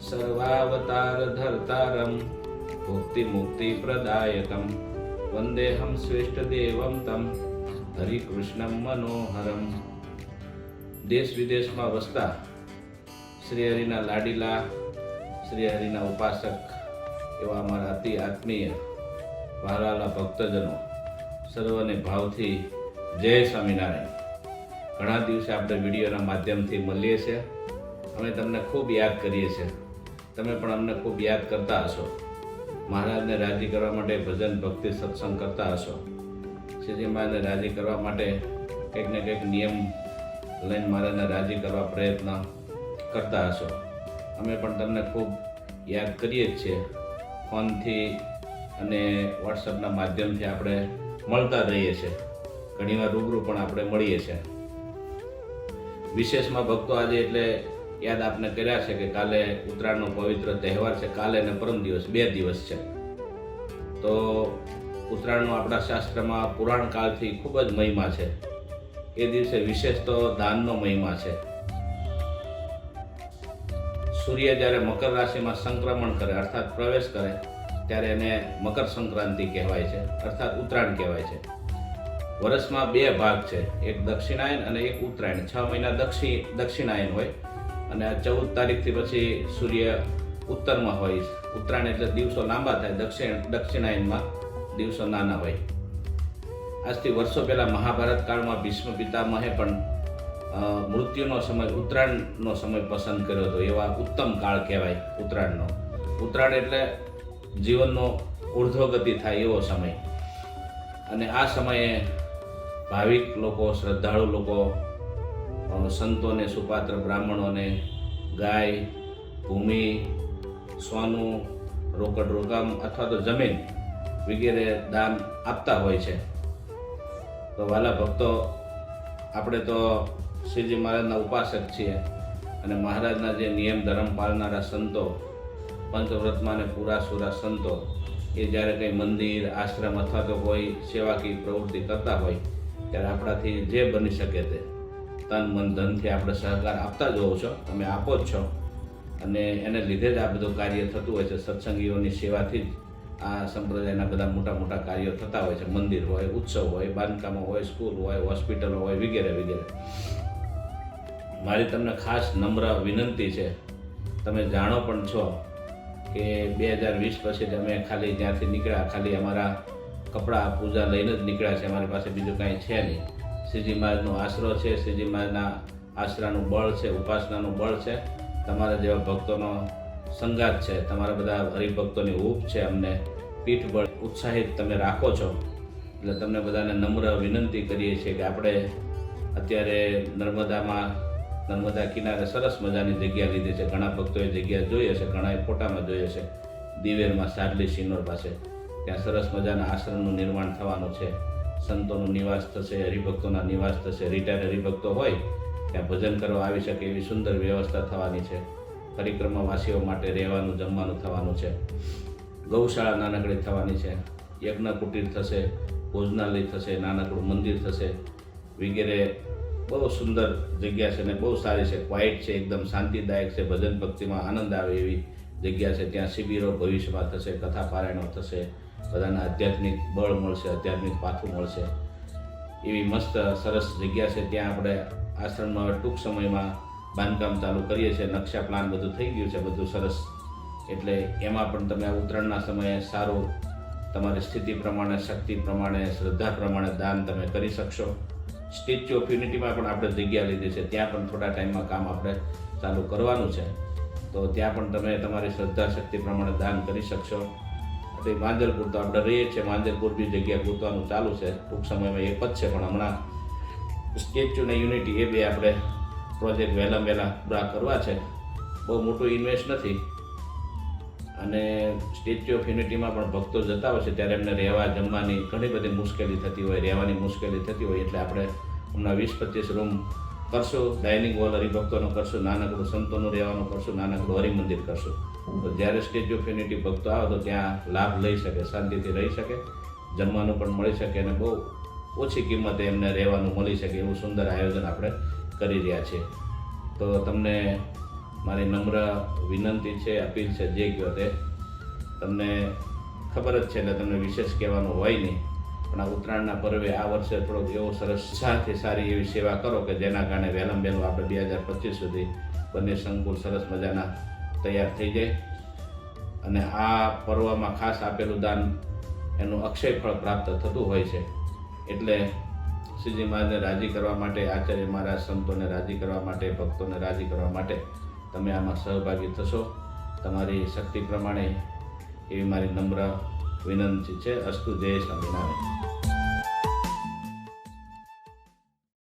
સર્વાવતાર ધર્તારમ वन्देऽहं મુક્તિ પ્રદાયકમ વંદેહમ શ્રેષ્ઠ દેવમ તમ હરિકૃષ્ણમ મનોહરમ દેશ વિદેશમાં વસતા શ્રી હરિના લાડીલા, શ્રી હરિના ઉપાસક એવા અમારા અતિ આત્મીય વહાલાલા ભક્તજનો, સર્વને ભાવથી જય સ્વામિનારાયણ. ઘણા દિવસે આપણે વિડીયોના માધ્યમથી મળીએ છીએ. અમે તમને ખૂબ યાદ કરીએ છીએ. તમે પણ અમને ખૂબ યાદ કરતા હશો. મહારાજને રાજી કરવા માટે ભજન, ભક્તિ, સત્સંગ કરતા હશો. શ્રીજી મહારાજને રાજી કરવા માટે કંઈક ને કંઈક નિયમ લઈને મહારાજને રાજી કરવા પ્રયત્ન કરતા હશો. અમે પણ તમને ખૂબ યાદ કરીએ જ છીએ. ફોનથી અને વોટ્સઅપના માધ્યમથી આપણે મળતા રહીએ છીએ. ઘણીવાર રૂબરૂ પણ આપણે મળીએ છીએ. વિશેષમાં ભક્તો આજે એટલે યાદ આપને કર્યા છે કે કાલે ઉત્તરાયણનો પવિત્ર તહેવાર છે. કાલે અને પરમ દિવસ, બે દિવસ છે. તો ઉત્તરાયણનો આપણા શાસ્ત્રમાં પુરાણ કાળથી ખૂબ જ મહિમા છે. એ દિવસે વિશેષ તો દાનનો મહિમા છે. સૂર્ય જ્યારે મકર રાશિમાં સંક્રમણ કરે, અર્થાત પ્રવેશ કરે, ત્યારે એને મકર સંક્રાંતિ કહેવાય છે, અર્થાત ઉત્તરાયણ કહેવાય છે. વર્ષમાં બે ભાગ છે. એક દક્ષિણાયન અને એક ઉત્તરાયણ. છ મહિના દક્ષિણ દક્ષિણાયન હોય અને ચૌદ તારીખથી પછી સૂર્ય ઉત્તરમાં હોય. ઉત્તરાયણ એટલે દિવસો લાંબા થાય. દક્ષિણ, દક્ષિણાયનમાં દિવસો નાના હોય. આજથી વર્ષો પહેલાં મહાભારત કાળમાં ભીષ્મ પિતામહે પણ મૃત્યુનો સમય, ઉત્તરાયણનો સમય પસંદ કર્યો હતો. એવા ઉત્તમ કાળ કહેવાય ઉત્તરાયણનો. ઉત્તરાયણ એટલે જીવનનો ઉર્ધ્વગતિ થાય એવો સમય. અને આ સમયે ભાવિક લોકો, શ્રદ્ધાળુ લોકો સંતોને, સુપાત્ર બ્રાહ્મણોને ગાય, ભૂમિ, સોનું, રોકડ રોકામ અથવા તો જમીન વગેરે દાન આપતા હોય છે. તો વાલા ભક્તો, આપણે તો શ્રીજી મહારાજના ઉપાસક છીએ અને મહારાજના જે નિયમ, ધર્મ પાળનારા સંતો પંચવ્રતમાં અને પૂરા સુરા સંતો, એ જ્યારે કંઈ મંદિર, આશ્રમ અથવા તો કોઈ સેવાકીય પ્રવૃત્તિ કરતા હોય ત્યારે આપણાથી જે બની શકે તે તન મન ધનથી આપણે સહકાર આપતા જ હોવ છો. તમે આપો જ છો. અને એને લીધે જ આ બધું કાર્ય થતું હોય છે. સત્સંગીઓની સેવાથી જ આ સંપ્રદાયના બધા મોટા મોટા કાર્યો થતા હોય છે. મંદિર હોય, ઉત્સવ હોય, બાંધકામો હોય, સ્કૂલ હોય, હોસ્પિટલો હોય, વગેરે વગેરે. મારી તમને ખાસ નમ્ર વિનંતી છે. તમે જાણો પણ છો કે બે હજાર વીસ પછી અમે ખાલી જ્યાંથી નીકળ્યા, ખાલી અમારા કપડાં પૂજા લઈને જ નીકળ્યા છે. અમારી પાસે બીજું કાંઈ છે નહીં. શ્રીજી મહારાજનો આશરો છે. શ્રીજી મહારાજના આશરાનું બળ છે, ઉપાસનાનું બળ છે. તમારા જેવા ભક્તોનો સંગાત છે. તમારા બધા હરિભક્તોની હૂપ છે અમને પીઠ બળ ઉત્સાહિત તમે રાખો છો. એટલે તમને બધાને નમ્ર વિનંતી કરીએ છીએ કે આપણે અત્યારે નર્મદામાં, નર્મદા કિનારે સરસ મજાની જગ્યા લીધી છે. ઘણા ભક્તોએ જગ્યા જોઈ હશે, ઘણાએ ફોટામાં જોઈ હશે. દિવેરમાં સારલી સિનોર પાસે. ત્યાં સરસ મજાના આશ્રમનું નિર્માણ થવાનું છે. સંતોનું નિવાસ થશે, હરિભક્તોના નિવાસ થશે રિટાયર્ડ હરિભક્તો હોય, ત્યાં ભજન કરવા આવી શકે એવી સુંદર વ્યવસ્થા થવાની છે. પરિક્રમાવાસીઓ માટે રહેવાનું, જમવાનું થવાનું છે. ગૌશાળા નાનકડી થવાની છે. યજ્ઞ કુટીર થશે, ભોજનાલય થશે, નાનકડું મંદિર થશે. વગેરે બહુ સુંદર જગ્યા છે અને બહુ સારી છે. ક્વાઇટ છે, એકદમ શાંતિદાયક છે. ભજન ભક્તિમાં આનંદ આવે એવી જગ્યા છે. ત્યાં શિબિરો ભવિષ્યમાં થશે કથા પારાયણો થશે. બધાના આધ્યાત્મિક બળ મળશે, આધ્યાત્મિક પાથું મળશે. એવી મસ્ત, સરસ જગ્યા છે. ત્યાં આપણે આશ્રમમાં ટૂંક સમયમાં બાંધકામ ચાલુ કરીએ છીએ. નકશા પ્લાન બધું થઈ ગયું છે, બધું સરસ. એટલે એમાં પણ તમે ઉત્તરાયણના સમયે સારું તમારી સ્થિતિ પ્રમાણે, શક્તિ પ્રમાણે, શ્રદ્ધા પ્રમાણે દાન તમે કરી શકશો. સ્ટેચ્યુ ઓફ યુનિટીમાં પણ આપણે જગ્યા લીધી છે. ત્યાં પણ થોડા ટાઈમમાં કામ આપણે ચાલુ કરવાનું છે. તો ત્યાં પણ તમે તમારી શ્રદ્ધા, શક્તિ પ્રમાણે દાન કરી શકશો. એટલે માંજલપુર તો આપણે રહીએ છીએ. માંજલપુર બી જગ્યા ગોતવાનું ચાલુ છે. ટૂંક સમયમાં એક જ છે, પણ હમણાં સ્ટેચ્યુ ને યુનિટી એ બે આપણે પ્રોજેક્ટ વહેલા વહેલા પૂરા કરવા છે. બહુ મોટું ઇન્વેસ્ટ નથી. અને સ્ટેચ્યુ ઓફ યુનિટીમાં પણ ભક્તો જતા હોય છે, ત્યારે એમને રહેવા જમવાની ઘણી બધી મુશ્કેલી થતી હોય, રહેવાની મુશ્કેલી થતી હોય, એટલે આપણે હમણાં વીસ પચીસ રૂમ કરશું, ડાઇનિંગ હોલ હરિભક્તોનો કરશું, નાનકડું સંતોનું રહેવાનું કરશું, નાનકડું હરિમંદિર કરશું. તો જ્યારે સ્ટેચ્યુ ઓફ યુનિટી ભક્તો આવે તો ત્યાં લાભ લઈ શકે, શાંતિથી રહી શકે, જમવાનું પણ મળી શકે અને બહુ ઓછી કિંમતે એમને રહેવાનું મળી શકે એવું સુંદર આયોજન આપણે કરી રહ્યા છીએ. તો તમને મારી નમ્ર વિનંતી છે, અપીલ છે, જે કહો તે. તમને ખબર જ છે એટલે તમને વિશેષ કહેવાનું હોય નહીં. પણ આ ઉત્તરાયણના પર્વે આ વર્ષે થોડોક એવો સરસ ઉત્સાહથી સારી એવી સેવા કરો કે જેના કારણે વહેલામ વહેલું આપણે બે હજાર પચીસ સુધી બંને સંકુલ સરસ મજાના તૈયાર થઈ જાય અને આ પર્વમાં ખાસ આપેલું દાન એનું અક્ષય ફળ પ્રાપ્ત થતું હોય છે. એટલે શ્રીજી મહારાજને રાજી કરવા માટે, આચાર્ય મહારાજ સંતોને રાજી કરવા માટે, ભક્તોને રાજી કરવા માટે તમે આમાં સહભાગી થશો. તમારી શક્તિ પ્રમાણે એવી મારી નમ્ર વિનંતી છે. અસ્તુ જય સ્વામિનારાયણ.